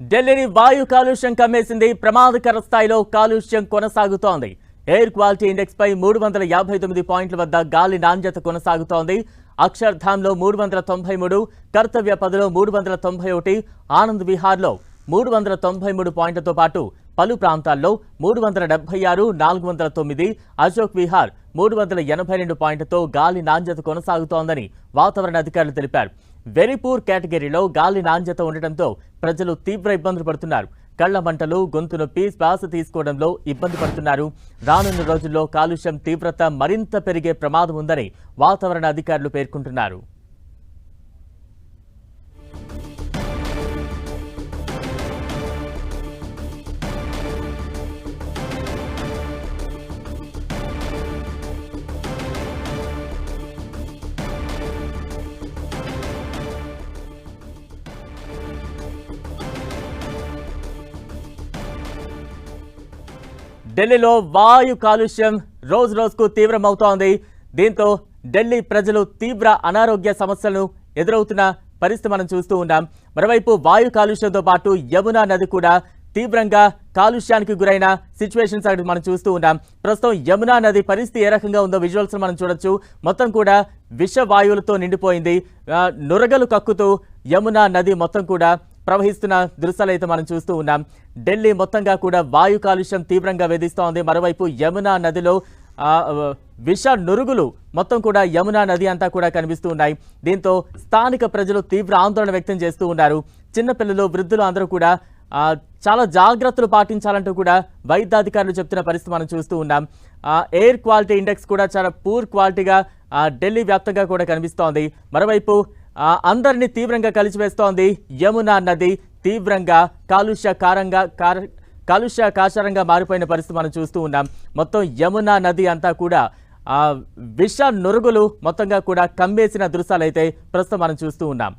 ఢిల్లీని వాయు కాలుష్యం కమ్మేసింది. ప్రమాదకర స్థాయిలో కాలుష్యం కొనసాగుతోంది. ఎయిర్ క్వాలిటీ ఇండెక్స్ పై మూడు వందల యాభై తొమ్మిది పాయింట్ల వద్ద గాలి నాణ్యత కొనసాగుతోంది. అక్షర్ధామ్లో మూడు వందల తొంభై మూడు కర్తవ్య పదిలో మూడు వందల తొంభై ఒకటి ఆనంద్ విహార్లో మూడు వందల తొంభై మూడు పాయింట్లతో పాటు పలు ప్రాంతాల్లో మూడు వందల డెబ్బై ఆరు నాలుగు వందల తొమ్మిది అశోక్ విహార్ మూడు వందల ఎనభై రెండు పాయింట్లతో గాలి నాణ్యత కొనసాగుతోందని వాతావరణ అధికారులు తెలిపారు. వెరీ పూర్ కేటగిరీలో గాలి నాణ్యత ఉండటంతో ప్రజలు తీవ్ర ఇబ్బందులు పడుతున్నారు. కళ్ళ మంటలు గొంతు నొప్పి శ్వాస తీసుకోవడంలో ఇబ్బంది పడుతున్నారు. రానున్న రోజుల్లో కాలుష్యం తీవ్రత మరింత పెరిగే ప్రమాదం ఉందని వాతావరణ అధికారులు పేర్కొంటున్నారు. ఢిల్లీలో వాయు కాలుష్యం రోజు రోజుకు తీవ్రమవుతోంది. దీంతో ఢిల్లీ ప్రజలు తీవ్ర అనారోగ్య సమస్యలను ఎదురవుతున్న పరిస్థితి మనం చూస్తూ ఉన్నాం. మరోవైపు వాయు కాలుష్యంతో పాటు యమునా నది కూడా తీవ్రంగా కాలుష్యానికి గురైన సిచ్యువేషన్స్ అక్కడ మనం చూస్తూ ఉన్నాం. ప్రస్తుతం యమునా నది పరిస్థితి ఏ రకంగా ఉందో విజువల్స్ మనం చూడొచ్చు. మొత్తం కూడా విషవాయువులతో నిండిపోయింది. నురగలు కక్కుతూ యమునా నది మొత్తం కూడా ప్రవహిస్తున్న దృశ్యాలు అయితే మనం చూస్తూ ఉన్నాం. ఢిల్లీ మొత్తంగా కూడా వాయు కాలుష్యం తీవ్రంగా వేధిస్తోంది. మరోవైపు యమునా నదిలో విష నురుగులు మొత్తం కూడా యమునా నది అంతా కూడా కనిపిస్తూ ఉన్నాయి. దీంతో స్థానిక ప్రజలు తీవ్ర ఆందోళన వ్యక్తం చేస్తూ ఉన్నారు. చిన్నపిల్లలు వృద్ధులు అందరూ కూడా చాలా జాగ్రత్తలు పాటించాలంటూ కూడా వైద్యాధికారులు చెప్తున్న పరిస్థితి మనం చూస్తూ ఉన్నాం. ఎయిర్ క్వాలిటీ ఇండెక్స్ కూడా చాలా పూర్ క్వాలిటీగా ఢిల్లీ వ్యాప్తంగా కూడా కనిపిస్తోంది. మరోవైపు అందరినీ తీవ్రంగా కలిసివేస్తోంది యమునా నది. తీవ్రంగా కాలుష్యకారంగా కార కాలుష్య కాశారంగా మారిపోయిన పరిస్థితి మనం చూస్తూ ఉన్నాం. మొత్తం యమునా నది అంతా కూడా విష నురుగులు మొత్తంగా కూడా కమ్మేసిన దృశ్యాలు అయితే ప్రస్తుతం మనం చూస్తూ ఉన్నాం.